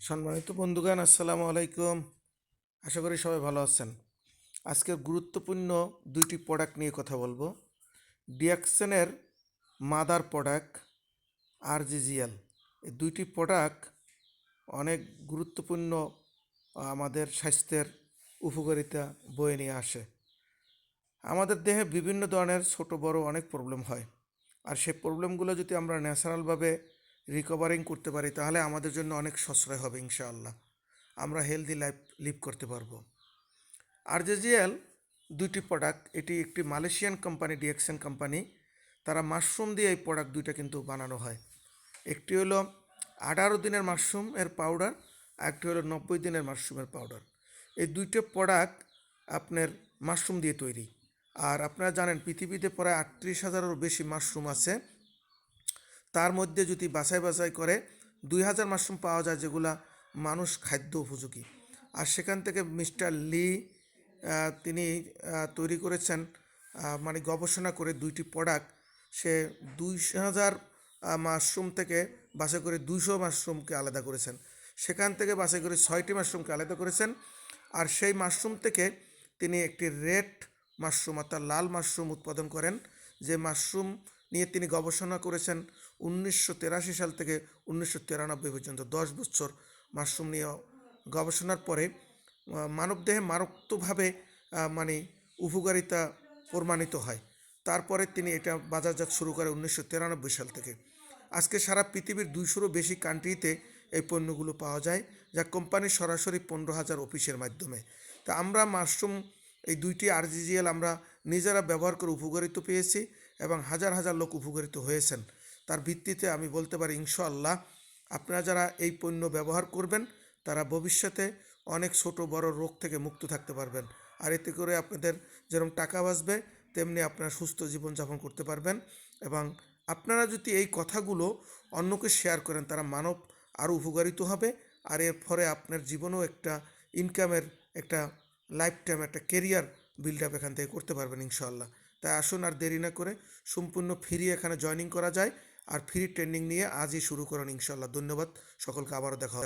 সম্মানিত বন্ধুগণ, আসসালামু আলাইকুম। আশা করি সবাই ভালো আছেন। আজকের গুরুত্বপূর্ণ দুইটি প্রোডাক্ট নিয়ে কথা বলব। ডিয়াকশনের মাদার প্রোডাক্ট আর জিজিএল এই দুইটি প্রোডাক্ট অনেক গুরুত্বপূর্ণ আমাদের স্বাস্থ্যের উপকারিতা বয়ে নিয়ে আসে। আমাদের দেহে বিভিন্ন ধরনের ছোট, বড় অনেক প্রবলেম হয়। আর সেই প্রবলেমগুলো যদি আমরা ন্যাচারালভাবে রিকভারিং করতে পারি, তাহলে আমাদের জন্য অনেক সশ্রয় হবে ইনশাআল্লাহ। আমরা হেলদি লাইফ লিভ করতে পারব। আরজেজিএল দুইটি প্রোডাক্ট এটি একটি মালয়েশিয়ান কোম্পানি ডিএকশন কোম্পানি তারা মাশরুম দিয়ে এই প্রোডাক্ট দুইটা কিন্তু বানানো হয়। একটি হলো আঠারো দিনের মাশরুম এর পাউডার একটি হলো নব্বই দিনের মাশরুমের পাউডার এই দুইটা প্রোডাক্ট আপনার মাশরুম দিয়ে তৈরি। আর আপনারা জানেন, পৃথিবীতে প্রায় আটত্রিশ হাজারেরও বেশি মাশরুম আছে। তার মধ্যে যদি বাছাই বাছাই করে দুই হাজার মাশরুম পাওয়া যায়, যেগুলা মানুষ খাদ্য উপযোগী। আর সেখান থেকে মিস্টার লি তিনি তৈরি করেছেন মানে গবেষণা করে দুইটি প্রোডাক্ট। সে দুই হাজার মাশরুম থেকে বাছাই করে দুইশো মাশরুমকে আলাদা করেছেন। সেখান থেকে বাছাই করে ছয়টি মাশরুমকে আলাদা করেছেন। আর সেই মাশরুম থেকে তিনি একটি রেড মাশরুম, অর্থাৎ লাল মাশরুম উৎপাদন করেন, যে মাশরুম নিয়ে তিনি গবেষণা করেছেন উনিশশো সাল থেকে উনিশশো তিরানব্বই পর্যন্ত, দশ বছর মাশরুম নিয়ে গবেষণার পরে মানবদেহে মারাত্মকভাবে মানে উপকারিতা প্রমাণিত হয়। তারপরে তিনি এটা বাজারজাত শুরু করে উনিশশো তিরানব্বই সাল থেকে। আজকে সারা পৃথিবীর দুইশোরও বেশি কান্ট্রিতে এই পণ্যগুলো পাওয়া যায়, যা কোম্পানির সরাসরি পনেরো হাজার অফিসের মাধ্যমে। তা আমরা মাশরুম, এই দুইটি আরজিজিএল আমরা নিজেরা ব্যবহার করে উপকারিত পেয়েছি এবং হাজার হাজার লোক উপকারিত হয়েছেন। তার ভিত্তিতে আমি বলতে পারি, ইনশাআল্লাহ, আপনারা যারা এই পণ্য ব্যবহার করবেন, তারা ভবিষ্যতে অনেক ছোট, বড় রোগ থেকে মুক্ত থাকতে পারবেন। আর এতে করে আপনাদের যেরকম টাকা বাঁচবে, তেমনি আপনারা সুস্থ জীবনযাপন করতে পারবেন এবং আপনারা যদি এই কথাগুলো অন্যকে শেয়ার করেন, তারা মানব আরও উপকারিত হবে। আর এর ফলে আপনার জীবনেও একটা ইনকামের একটা লাইফ টাইম একটা কেরিয়ার বিল্ড আপ এখান থেকে করতে পারবেন ইনশাল্লাহ তাই আসুন আর দেরি না করে সম্পূর্ণ ফ্রি এখানে জয়নিং করা যায় আর ফ্রি ট্রেনিং নিয়ে আজই শুরু করুন ইনশাল্লাহ ধন্যবাদ, সকলকে আবারও দেখা